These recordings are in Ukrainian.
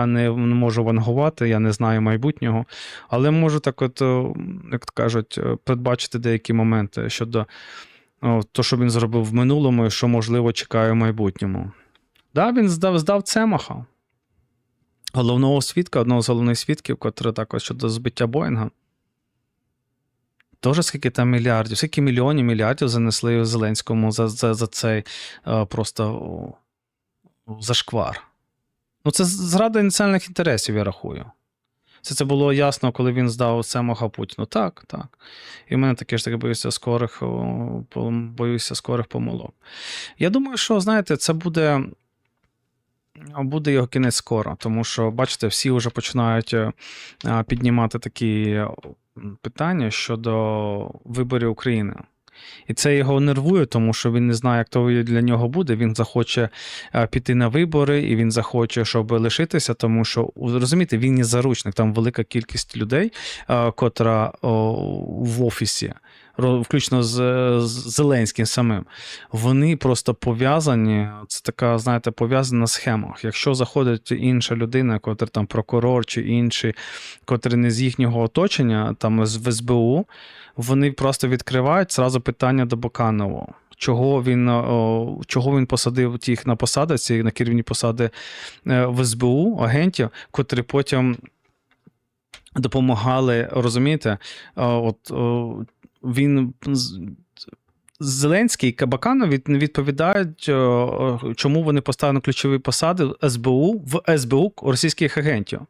Я не можу вангувати, я не знаю майбутнього, але можу так, от, як то кажуть, е, передбачити деякі моменти щодо того, що він зробив в минулому і що, можливо, чекає в майбутньому. Да, він здав, здав Цемаха, головного свідка, одного з головних свідків, котрий також щодо збиття Боїнга. Тоже скільки там мільярдів, скільки мільйонів мільярдів занесли Зеленському за, за, за цей е, просто зашквар. Ну, це зрада національних інтересів, я рахую. Це, це було ясно, коли він здав Семаха Путіну. Так, так. І в мене таке ж таки боюся скорих, боюся скорих помилок. Я думаю, що, знаєте, це буде. Буде його кінець скоро, тому що, бачите, всі вже починають е, піднімати такі питання щодо виборів України. І це його нервує, тому що він не знає, як то для нього буде. Він захоче е, піти на вибори, і він захоче, щоб лишитися, тому що розумієте, він є заручник. Там велика кількість людей, е, котра в офісі, включно з, з Зеленським самим. Вони просто пов'язані. Це така, знаєте, пов'язана схема. Якщо заходить інша людина, котра там прокурор чи інший, котрий не з їхнього оточення, там з СБУ, вони просто відкривають зразу питання до Баканова. Чого він, чого він посадив тих на посади, ці на керівні посади е, в СБУ агентів, котрі потім допомагали, розумієте, от він Зеленський і не відповідають, чому вони поставили ключові посади СБУ в СБУ російських агентів.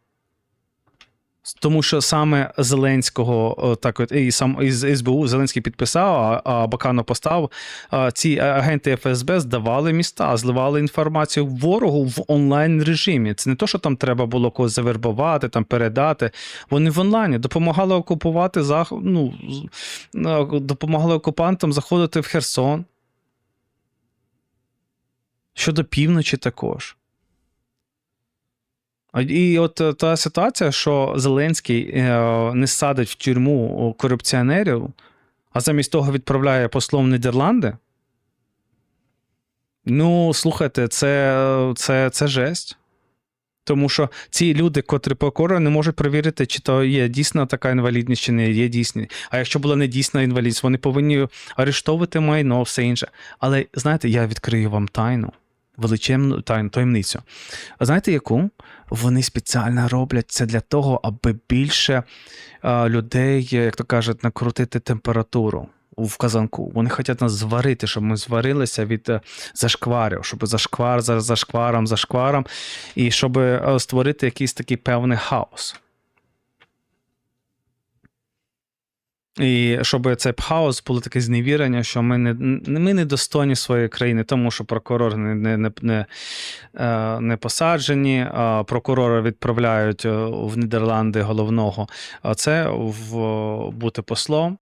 Тому що саме Зеленського, так от і сам із СБУ Зеленський підписав, а, Баканов поставив. Ці агенти ФСБ здавали міста, зливали інформацію ворогу в онлайн режимі. Це не то, що там треба було когось завербувати, там передати. Вони в онлайні допомагали окупувати ну, е, допомагали окупантам заходити в Херсон. Щодо півночі також. І от е, та ситуація, що Зеленський е, не садить в тюрму корупціонерів, а замість того відправляє послом Нідерланди. Ну, слухайте, це, це, це жесть. Тому що ці люди, котрі прокурори, не можуть перевірити, чи то є дійсна така інвалідність, чи не є дійсні. А якщо була не дійсна інвалідність, вони повинні арештовувати майно, все інше. Але знаєте, я відкрию вам тайну, величезну таємницю. А знаєте яку? Вони спеціально роблять це для того, аби більше людей, як то кажуть, накрутити температуру в казанку. Вони хочуть нас зварити, щоб ми зварилися від е, зашкварів, щоб зашквар за зашкваром, зашкваром, і щоб е, створити якийсь такий певний хаос. І щоб цей хаос було таке зневірення, що ми не, ми не достойні своєї країни, тому що прокурори не, не, не, не, е, посаджені, а прокурора відправляють е, в Нідерланди головного. А це в, бути послом.